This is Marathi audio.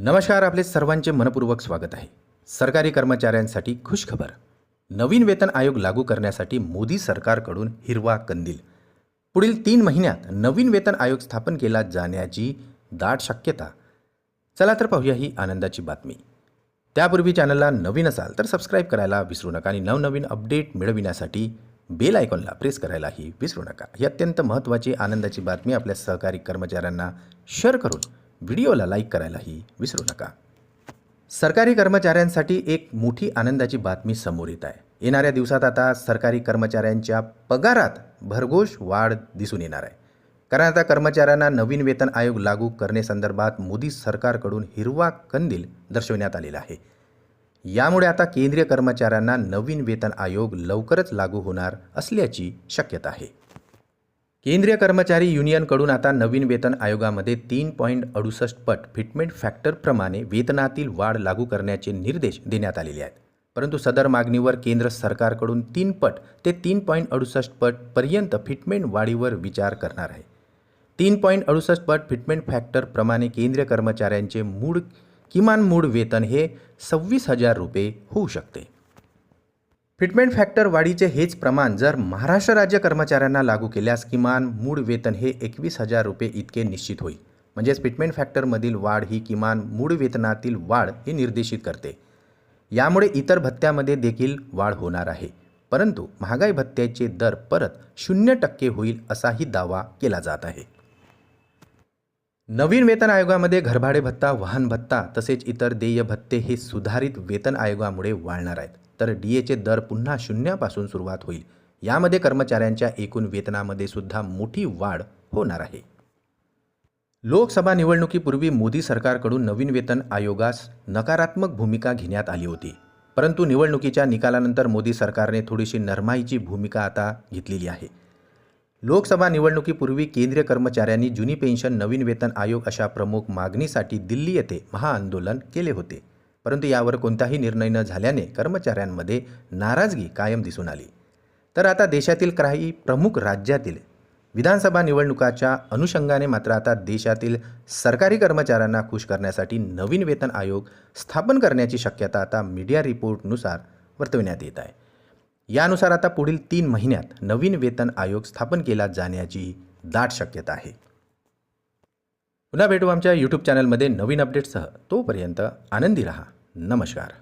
नमस्कार आपले सर्वांचे मनपूर्वक स्वागत आहे. सरकारी कर्मचाऱ्यांसाठी खुशखबर. नवीन वेतन आयोग लागू करण्यासाठी मोदी सरकारकडून हिरवा कंदील. पुढील तीन महिन्यात नवीन वेतन आयोग स्थापन केला जाण्याची दाट शक्यता. चला तर पाहूया ही आनंदाची बातमी. त्यापूर्वी चॅनलला नवीन असाल तर सबस्क्राईब करायला विसरू नका आणि नवनवीन अपडेट मिळविण्यासाठी बेल आयकॉनला प्रेस करायलाही विसरू नका. ही अत्यंत महत्त्वाची आनंदाची बातमी आपल्या सहकारी कर्मचाऱ्यांना शेअर करून व्हिडिओला लाईक करायलाही विसरू नका. सरकारी कर्मचाऱ्यांसाठी एक मोठी आनंदाची बातमी समोर येत आहे. येणाऱ्या दिवसात आता सरकारी कर्मचाऱ्यांच्या पगारात भरघोष वाढ दिसून येणार आहे. कारण आता कर्मचाऱ्यांना नवीन वेतन आयोग लागू करण्यासंदर्भात मोदी सरकारकडून हिरवा कंदील दर्शवण्यात आलेला आहे. यामुळे आता केंद्रीय कर्मचाऱ्यांना नवीन वेतन आयोग लवकरच लागू होणार असल्याची शक्यता आहे. केंद्रीय कर्मचारी युनियनकडून आता नवीन वेतन आयोगामध्ये तीन पॉईंट अडुसष्ट पट फिटमेंट फॅक्टरप्रमाणे वेतनातील वाढ लागू करण्याचे निर्देश देण्यात आलेले आहेत. परंतु सदर मागणीवर केंद्र सरकारकडून तीन पट ते तीन पॉईंट अडुसष्ट पट पर्यंत फिटमेंट वाढीवर विचार करणार आहे. तीन पॉईंट अडुसष्ट पट फिटमेंट फॅक्टरप्रमाणे केंद्रीय कर्मचाऱ्यांचे मूळ किमान मूळ वेतन हे सव्वीस हजार रुपये होऊ शकते. फिटमेंट फॅक्टर वाढीचे हेच प्रमाण जर महाराष्ट्र राज्य कर्मचाऱ्यांना लागू केल्यास किमान मूळ वेतन हे एकवीस हजार रुपये इतके निश्चित होईल. म्हणजेच फिटमेंट फॅक्टरमधील वाढ ही किमान मूळ वेतनातील वाढ हे निर्देशित करते. यामुळे इतर भत्त्यामध्ये देखील वाढ होणार आहे. परंतु महागाई भत्त्याचे दर परत शून्य टक्के होईल असाही दावा केला जात आहे. नवीन वेतन आयोगामध्ये घरभाडे भत्ता वाहन भत्ता तसेच इतर देय भत्ते हे सुधारित वेतन आयोगामुळे वाढणार आहेत. तर डी एचे दर पुन्हा शून्यापासून सुरुवात होईल. यामध्ये कर्मचाऱ्यांच्या एकूण वेतनामध्ये सुद्धा मोठी वाढ होणार आहे. लोकसभा निवडणुकीपूर्वी मोदी सरकारकडून नवीन वेतन आयोगास नकारात्मक भूमिका घेण्यात आली होती. परंतु निवडणुकीच्या निकालानंतर मोदी सरकारने थोडीशी नरमाईची भूमिका आता घेतलेली आहे. लोकसभा निवडणुकीपूर्वी केंद्रीय कर्मचाऱ्यांनी जुनी पेन्शन नवीन वेतन आयोग अशा प्रमुख मागणीसाठी दिल्ली येथे महाआंदोलन केले होते. परंतु यावर कोणताही निर्णय न झाल्याने कर्मचाऱ्यांमध्ये नाराजगी कायम दिसून आली. तर आता देशातील काही प्रमुख राज्यातील विधानसभा निवडणुकाच्या अनुषंगाने मात्र आता देशातील सरकारी कर्मचाऱ्यांना खुश करण्यासाठी नवीन वेतन आयोग स्थापन करण्याची शक्यता आता मीडिया रिपोर्टनुसार वर्तविण्यात येत आहे. यानुसार आता पुढील तीन महिन्यात नवीन वेतन आयोग स्थापन केला जाण्याची दाट शक्यता आहे. पुन्हा भेटू आमच्या यूट्यूब चॅनलमध्ये नवीन अपडेट्ससह तोपर्यंत आनंदी रहा. नमस्कार.